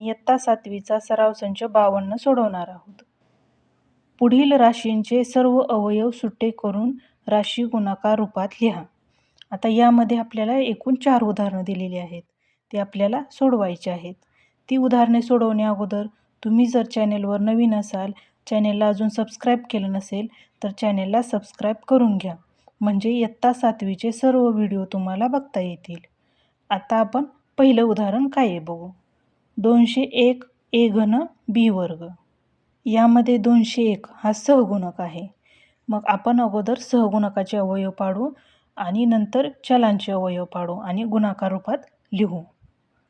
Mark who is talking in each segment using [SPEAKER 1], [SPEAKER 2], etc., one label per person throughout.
[SPEAKER 1] इयत्ता सातवीचा सराव संच बावन्न सोडवणार आहोत. पुढील राशींचे सर्व अवयव सुट्टे करून राशी गुणाकार रूपात लिहा. आता यामध्ये आपल्याला एकूण चार उदाहरणं दिलेली आहेत. ते आपल्याला सोडवायचे आहेत. ती उदाहरणे सोडवण्या अगोदर तुम्ही जर चॅनेलवर नवीन असाल चॅनेलला अजून सबस्क्राईब केलं नसेल तर चॅनेलला सबस्क्राईब करून घ्या. म्हणजे इयत्ता सातवीचे सर्व व्हिडिओ तुम्हाला बघता येतील. आता आपण पहिलं उदाहरण काय आहे बघू. दोनशे एक ए घन बी वर्ग. यामध्ये दोनशे एक हा सहगुणक आहे. मग आपण अगोदर सहगुणकाचे अवयव पाडू आणि नंतर चलांचे अवयव पाडू आणि गुणाकार रूपात लिहू.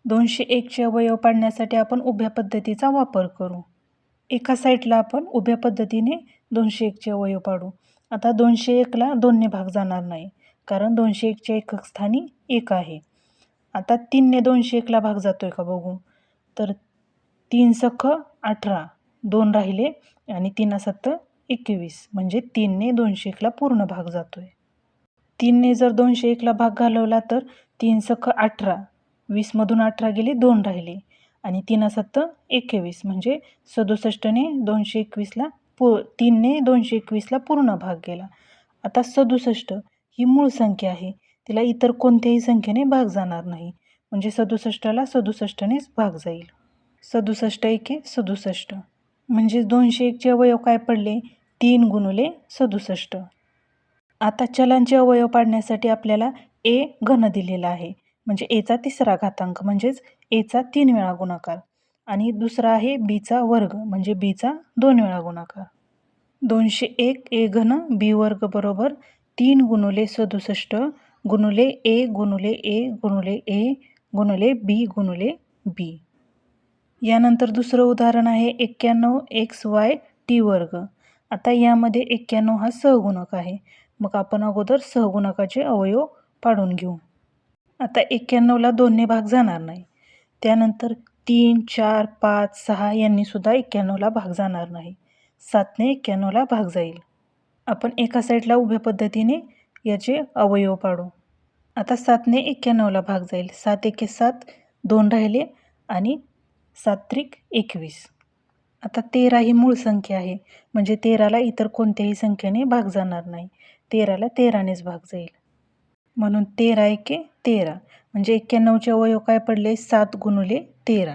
[SPEAKER 1] दोनशे एकचे अवयव पाडण्यासाठी आपण उभ्या पद्धतीचा वापर करू. एका साईडला आपण उभ्या पद्धतीने दोनशे एकचे अवयव पाडू. आता दोनशे एकला दोनने भाग जाणार नाही कारण दोनशे एकच्या एकक स्थानी एक आहे. आता तीनने दोनशे एकला भाग जातो आहे का बघू? तर तीन सख अठरा दोन राहिले आणि तीन एकवीस. म्हणजे तीनने दोनशे एकला पूर्ण भाग जातो आहे तीनने जर दोनशे एकला भाग घालवला तर तीन सख अठरा. वीसमधून अठरा गेले दोन राहिले. आणि तीन सत्त एकवीस. म्हणजे सदुसष्टने दोनशे एकवीसला पू तीनने दोनशे एकवीसला पूर्ण भाग गेला. आता सदुसष्ट ही मूळ संख्या आहे. तिला इतर कोणत्याही संख्येने भाग जाणार नाही. म्हणजे सदुसष्टला सदुसष्टनेच भाग जाईल. सदुसष्ट एके सदुसष्ट. म्हणजे दोनशे एकचे अवयव काय पडले? तीन गुणुले सदुसष्ट. आता चलांचे अवयव पाडण्यासाठी आपल्याला ए घन दिलेला आहे. म्हणजे एचा तिसरा घातांक म्हणजेच एचा तीन वेळा गुणाकार. आणि दुसरा आहे बीचा वर्ग म्हणजे बीचा दोन वेळा गुणाकार. दोनशे एक ए घन बी वर्ग बरोबर तीन गुणुले सदुसष्ट गुणुले ए गुणुले ए गुणुले ए गुणुले बी गुणुले बी. यानंतर दुसरं उदाहरण आहे एक्क्याण्णव एक्स वाय टी वर्ग. आता यामध्ये एक्क्याण्णव हा सहगुणक आहे. मग आपण अगोदर सहगुणकाचे अवयव पाडून घेऊ. आता एक्क्याण्णवला दोनने भाग जाणार नाही. त्यानंतर तीन चार पाच सहा यांनीसुद्धा एक्क्याण्णवला भाग जाणार नाही. सातने एक्क्याण्णवला भाग जाईल. आपण एका साईडला उभ्या पद्धतीने याचे अवयव पाडू. आता सातने एक्क्याण्णवला भाग जाईल. सात एके सात दोन राहिले आणि सात त्रिक एकवीस. आता तेरा ही मूळ संख्या आहे. म्हणजे तेराला इतर कोणत्याही संख्येने भाग जाणार नाही. तेराला तेरानेच भाग जाईल. म्हणून तेरा एके तेरा. म्हणजे एक्क्याण्णवचे अवयव काय पडले? सात गुणुले तेरा.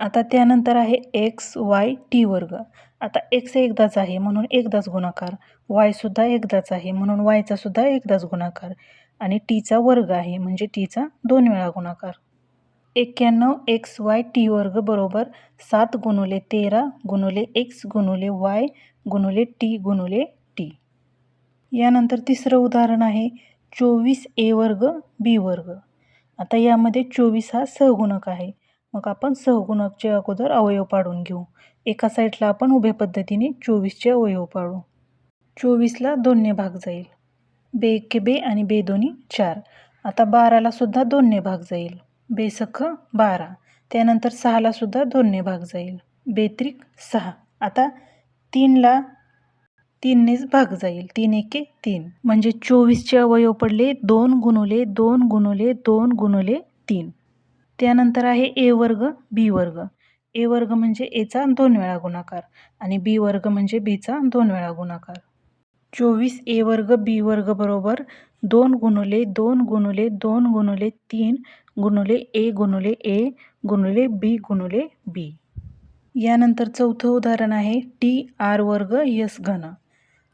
[SPEAKER 1] आता त्यानंतर आहे एक्स वाय टी वर्ग. आता एक्स एकदाच आहे म्हणून एकदाच गुणाकार. वायसुद्धा एकदाच आहे म्हणून वायचासुद्धा एकदाच गुणाकार. आणि टीचा वर्ग आहे म्हणजे टीचा दोन वेळा गुणाकार. एक्क्याण्णव एक्स वाय टी वर्ग बरोबर सात गुणुले तेरा गुणुले एक्स गुणुले वाय गुणुले टी गुणुले टी यानंतर तिसरं उदाहरण आहे चोवीस ए वर्ग बी वर्ग. आता यामध्ये चोवीस हा सहगुणक आहे. मग आपण सहगुणकचे अगोदर अवयव पाडून घेऊ. एका साईडला आपण उभ्या पद्धतीने चोवीसचे अवयव पाडू. चोवीसला दोनने भाग जाईल. बे एक्के बे आणि बे दोन्ही चार. आता बाराला सुद्धा दोनने भाग जाईल. बेसख बारा. त्यानंतर सहाला सुद्धा दोनने भाग जाईल. बेत्रिक सहा. आता तीनला तीननेच भाग जाईल. तीन एके तीन. म्हणजे चोवीसचे अवयव पडले दोन गुणुले दोन गुणुले दोन गुणुले तीन. त्यानंतर आहे ए वर्ग बी वर्ग. ए वर्ग म्हणजे एचा दोन वेळा गुणाकार आणि बी वर्ग म्हणजे बीचा दोन वेळा गुणाकार. चोवीस ए वर्ग बी वर्ग बरोबर दोन गुणुले दोन गुणुले दोन गुणुले तीन गुणुले ए गुणुले ए गुणुले बी गुणुले बी. यानंतर चौथं उदाहरण आहे टी आर वर्ग यस घन.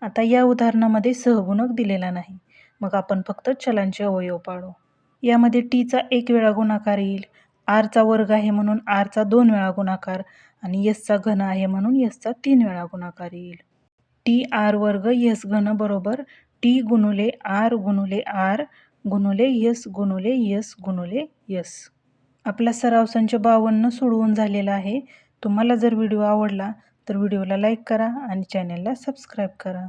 [SPEAKER 1] आता या उदाहरणामध्ये सहगुणक दिलेला नाही. मग आपण फक्त चलांचे अवयव पाळू यामध्ये टीचा एक वेळा गुणाकार येईल. आरचा वर्ग आहे म्हणून आरचा दोन वेळा गुणाकार आणि यसचा घन आहे म्हणून यसचा तीन वेळा गुणाकार येईल. टी आर वर्ग यस घन बरोबर टी गुणुले आर गुणुले आर गुणुले यस गुणुले यस गुणुले यस. आपला सराव संच बावन्न सोडवून झालेला आहे. तुम्हाला जर व्हिडिओ आवडला तर व्हिडिओला लाईक करा आणि चॅनेलला सबस्क्राईब करा.